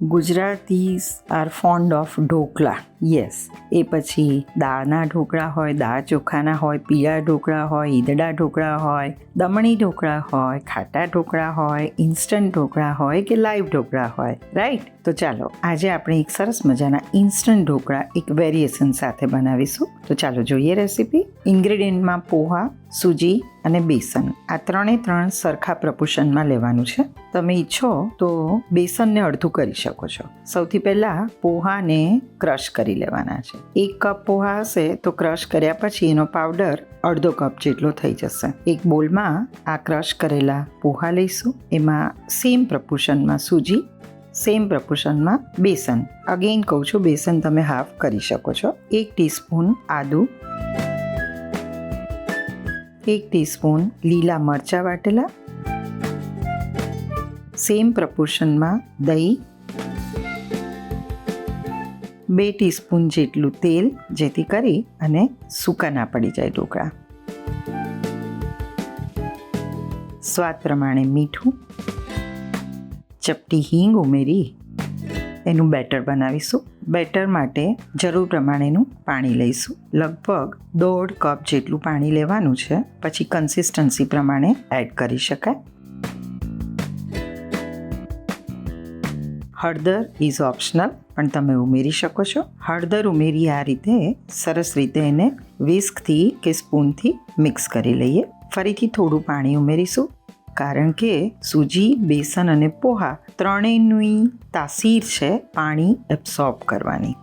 Gujaratis are fond of dhokla. Yes, એ પછી દાળના ઢોકળા હોય, દાળ ચોખાના હોય, પીળા ઢોકળા હોય, ઈદડા ઢોકળા હોય, દમણી ઢોકળા હોય, ખાટા ઢોકળા હોય, ઇન્સ્ટન્ટ ઢોકળા હોય કે લાઈવ ઢોકળા હોય. રાઈટ? તો ચાલો, આજે આપણે એક સરસ મજાના ઇન્સ્ટન્ટ ઢોકળા એક વેરિએશન સાથે બનાવીશું. તો ચાલો જોઈએ રેસીપી. ઇન્ગ્રેડિયન્ટમાં પોહા સૂજી અને બેસન. આ ત્રણે ત્રણ સરખા પ્રપોર્શનમાં લેવાનું છે. તમે ઈચ્છો તો બેસનને અડધું કરી શકો છો. સૌથી પહેલાં પોહાને ક્રશ કરી લેવાના છે. એક કપ પોહા હશે તો ક્રશ કર્યા પછી એનો પાવડર અડધો કપ જેટલો થઈ જશે. એક બોલમાં આ ક્રશ કરેલા પોહા લઈશું. એમાં સેમ પ્રપોર્શનમાં સૂજી સેમ પ્રપોર્શનમાં બેસન. અગેન કહું છું, બેસન તમે હાફ કરી શકો છો. એક ટીસ્પૂન આદુ એક ટીસ્પૂન લીલા મરચાં વાટેલા, સેમ પ્રપોર્શનમાં દહીં, બે ટીસ્પૂન જેટલું તેલ જેથી કરી અને સૂકા ના પડી જાય ઢોકળા. સ્વાદ પ્રમાણે મીઠું, ચપટી હિંગ ઉમેરી એનું બેટર બનાવીશું. બેટર માટે જરૂર પ્રમાણેનું પાણી લઈશું. લગભગ દોઢ કપ જેટલું પાણી લેવાનું છે. પછી કન્સિસ્ટન્સી પ્રમાણે એડ કરી શકાય. હળદર ઇઝ ઓપ્શનલ પણ તમે ઉમેરી શકો છો. હળદર ઉમેરી આ રીતે સરસ રીતે એને વિસ્કથી કે સ્પૂનથી મિક્સ કરી લઈએ. ફરીથી થોડું પાણી ઉમેરીશું. કારણ કે સૂજી, બેસન અને પોહા ત્રણેયની તાસીર છે પાણી એબ્સોર્બ કરવાની.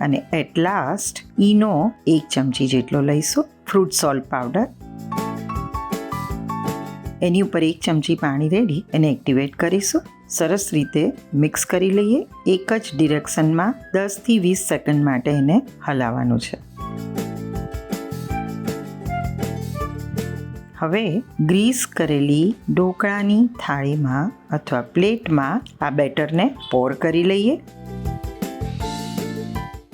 અને એટ લાસ્ટ ઈનો એક ચમચી જેટલો લઈશું ફ્રૂટ સોલ્ટ પાવડર એની ઉપર એક ચમચી પાણી રેડી એને એક્ટિવેટ કરીશું. સરસ રીતે મિક્સ કરી લઈએ. એક જ ડિરેક્શનમાં દસથી વીસ સેકન્ડ માટે એને હલાવવાનું છે. હવે ગ્રીસ કરેલી ઢોકળાની થાળીમાં અથવા પ્લેટમાં આ બેટરને પોર કરી લઈએ.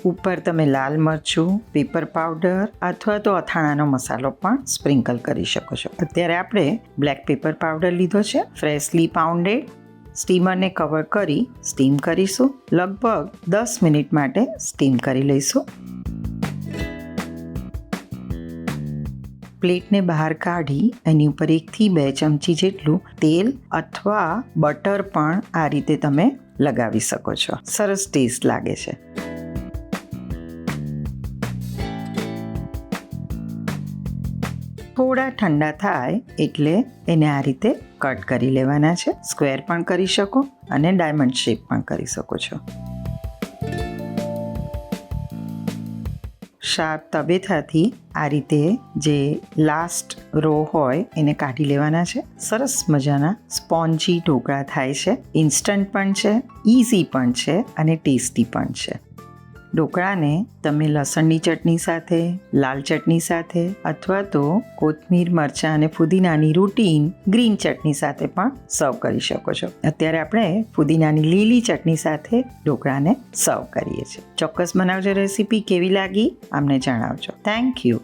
ઉપર તમે લાલ મરચું પેપર પાવડર અથવા તો અથાણાનો મસાલો પણ સ્પ્રિંકલ કરી શકો છો. અત્યારે આપણે બ્લેક પેપર પાવડર લીધો છે ફ્રેશલી પાઉન્ડેડ સ્ટીમરને કવર કરી સ્ટીમ કરીશું. લગભગ દસ મિનિટ માટે સ્ટીમ કરી લઈશું. પ્લેટને બહાર કાઢી એની ઉપર એકથી બે ચમચી જેટલું તેલ અથવા બટર પણ આ રીતે તમે લગાવી શકો છો. સરસ ટેસ્ટ લાગે છે. થોડા ઠંડા થાય એટલે એને આ રીતે કટ કરી લેવાના છે. સ્ક્વેર પણ કરી શકો અને ડાયમંડ શેપ પણ કરી શકો છો. શાર્પ તબેથાથી આ રીતે જે લાસ્ટ રો હોય એને કાઢી લેવાના છે. સરસ મજાના સ્પોન્જી ઢોકળા થાય છે. ઇન્સ્ટન્ટ પણ છે ઇઝી પણ છે અને ટેસ્ટી પણ છે. ઢોકળાને તમે લસણની ચટણી સાથે, લાલ ચટણી સાથે અથવા તો કોથમીર, મરચાં અને ફુદીનાની રૂટીન ગ્રીન ચટણી સાથે પણ સર્વ કરી શકો છો. અત્યારે આપણે ફુદીનાની લીલી ચટણી સાથે ઢોકળાને સર્વ કરીએ છીએ. ચોક્કસ બનાવજો રેસીપી કેવી લાગી? અમને જણાવજો. Thank you